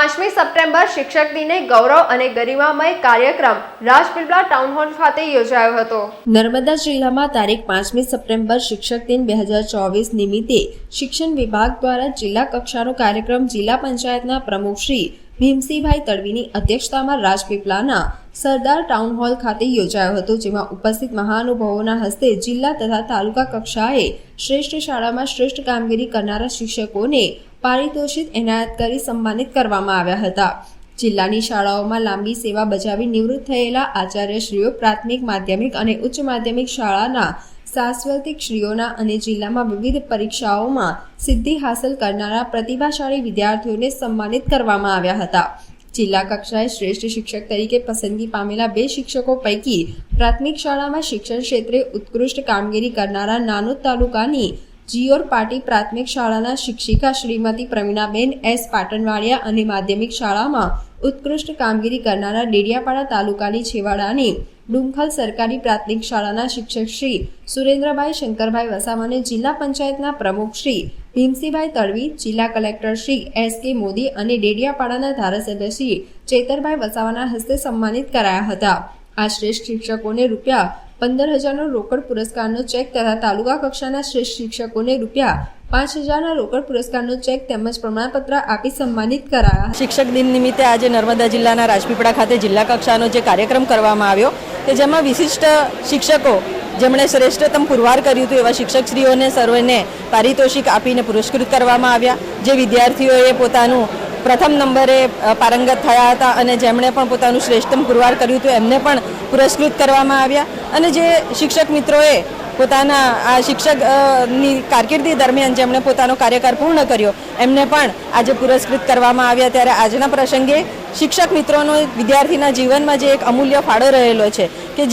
પાંચમી સપ્ટેમ્બર શિક્ષક દિને ગૌરવ અને ગરિમામય કાર્યક્રમ રાજપીપળા ટાઉન હોલ ખાતે યોજાયો હતો. નર્મદા જિલ્લામાં તારીખ પાંચમી સપ્ટેમ્બર શિક્ષક દિન બે હજાર ચોવીસ નિમિત્તે શિક્ષણ વિભાગ દ્વારા જિલ્લા કક્ષાનો કાર્યક્રમ જિલ્લા પંચાયતના પ્રમુખ શ્રી ભીમસિંહભાઈ તડવીની અધ્યક્ષતામાં રાજપીપળાના સરદાર ટાઉન હોલ ખાતે યોજાયો હતો, જેમાં ઉપસ્થિત મહાનુભાવોના હસ્તે જિલ્લા તથા તાલુકા કક્ષાએ શ્રેષ્ઠ શાળામાં શ્રેષ્ઠ કામગીરી કરનારા શિક્ષકોને પારિતોષિક એનાયત કરી સન્માનિત કરવામાં આવ્યા હતા. જિલ્લાની શાળાઓમાં લાંબી સેવા બજાવી નિવૃત્ત થયેલા આચાર્યશ્રીઓ પ્રાથમિક, માધ્યમિક અને ઉચ્ચ માધ્યમિક શાળાના શાશ્વતિકશ્રીઓના શ્રીઓના અને જિલ્લામાં વિવિધ પરીક્ષાઓમાં સિદ્ધિ હાંસલ કરનારા પ્રતિભાશાળી વિદ્યાર્થીઓને સન્માનિત કરવામાં આવ્યા હતા. જિલ્લા કક્ષાએ શ્રેષ્ઠ શિક્ષક તરીકે પસંદગી પામેલા બે શિક્ષકો પૈકી પ્રાથમિક શાળામાં શિક્ષણ ક્ષેત્રે ઉત્કૃષ્ટ કામગીરી કરનારા નાનોદ તાલુકાની જીઓર પાટી પ્રાથમિક શાળાના શિક્ષિકા શ્રીમતી પ્રવીણાબેન એસ પાટણવાડિયા અને માધ્યમિક શાળામાં ઉત્કૃષ્ટ કામગીરી કરનારા ડેડિયાપાડા તાલુકાની છેવાડાની ડુમખલ સરકારી પ્રાથમિક શાળાના શિક્ષક શ્રી સુરેન્દ્રભાઈ શંકરભાઈ વસાવાને જિલ્લા પંચાયતના પ્રમુખ શ્રી ભીમસિંહભાઈ તડવી, જિલ્લા કલેક્ટર શ્રી એસ કે મોદી અને ડેડિયાપાડાના ધારાસભ્ય શ્રી ચેતરભાઈ વસાવાના હસ્તે સન્માનિત કરાયા હતા. આ શ્રેષ્ઠ શિક્ષકોને રૂપિયા પંદર હજારનો રોકડ પુરસ્કારનો ચેક તથા તાલુકા કક્ષાના શ્રેષ્ઠ શિક્ષકોને રૂપિયા પાંચ હજારના રોકડ પુરસ્કારનો ચેક તેમજ પ્રમાણપત્ર આપી સન્માનિત કરાયા શિક્ષક દિન નિમિત્તે આજે નર્મદા જિલ્લાના રાજપીપળા ખાતે જિલ્લા કક્ષાનો જે કાર્યક્રમ કરવામાં આવ્યો, કે જેમાં વિશિષ્ટ શિક્ષકો જેમણે શ્રેષ્ઠતમ પુરવાર કર્યું હતું, એવા શિક્ષકશ્રીઓને, સર્વેને પારિતોષિક આપીને પુરસ્કૃત કરવામાં આવ્યા, જે વિદ્યાર્થીઓએ પોતાનું પ્રથમ નંબરે પારંગત થયા હતા અને જેમણે પણ પોતાનું શ્રેષ્ઠતમ પુરવાર કર્યું હતું, એમને પણ પુરસ્કૃત કરવામાં આવ્યા. અને જે શિક્ષક મિત્રોએ પોતાના, આ શિક્ષકની કારકિર્દી દરમિયાન જેમણે પોતાનો કાર્યકાળ પૂર્ણ કર્યો, એમને પણ આજે પુરસ્કૃત કરવામાં આવ્યા. ત્યારે આજના પ્રસંગે શિક્ષક મિત્રોનો વિદ્યાર્થીના જીવનમાં જે એક અમૂલ્ય ફાળો રહેલો છે કે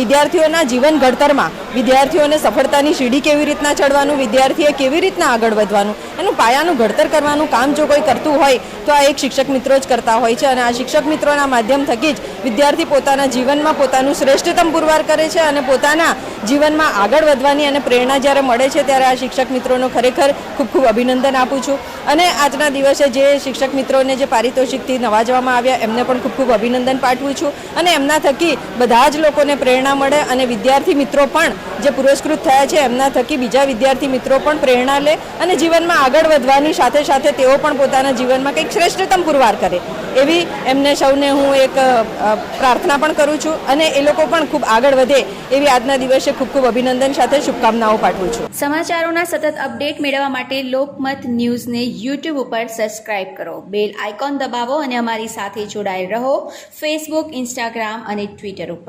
વિદ્યાર્થીઓના જીવન ઘડતરમાં વિદ્યાર્થીઓને સફળતાની સીડી કેવી રીતના ચડવાનું, વિદ્યાર્થીએ કેવી રીતના આગળ વધવાનું, એનું પાયાનું ઘડતર કરવાનું, કામ જો કોઈ કરતું હોય, તો આ એક શિક્ષક મિત્રો જ કરતા હોય છે. અને આ શિક્ષક મિત્રોના માધ્યમ થકી જ વિદ્યાર્થી પોતાના જીવનમાં પોતાનું શ્રેષ્ઠતમ પુરવાર કરે છે અને પોતાના જીવનમાં આગળ વધવાની અને પ્રેરણા જ્યારે મળે છે ત્યારે આ શિક્ષક મિત્રોનો ખરેખર ખૂબ ખૂબ અભિનંદન આપું છું. અને આજના દિવસે જે શિક્ષક મિત્રોને જે પારિતોષિકથી નવાજવામાં આવ્યા, એમને પણ ખૂબ ખૂબ અભિનંદન પાઠવું છું. અને એમના થકી બધા જ લોકોને પ્રેરણા મળે અને વિદ્યાર્થી મિત્રો પણ જે પુરસ્કૃત થયા છે, એમના થકી બીજા વિદ્યાર્થી મિત્રો પણ પ્રેરણા લે અને જીવનમાં આગળ વધવાની સાથે સાથે તેઓ પણ પોતાના જીવનમાં કંઈક શ્રેષ્ઠતમ પુરવાર કરે. એવી એમને સૌને હું એક પ્રાર્થના પણ કરું છું અને એ લોકો પણ ખૂબ આગળ વધે એવી આજના દિવસે ખૂબ ખૂબ અભિનંદન સાથે શુભકામનાઓ પાઠવું છું. સમાચારોના સતત અપડેટ મેળવવા માટે લોકમત ન્યૂઝને યુટ્યુબ ઉપર સબસ્ક્રાઇબ કરો. બેલ આઇકોન દબાવો અને અમારી સાથે જોડાયેલ રહો. ફેસબુક ઇન્સ્ટાગ્રામ અને ટ્વિટર ઉપર.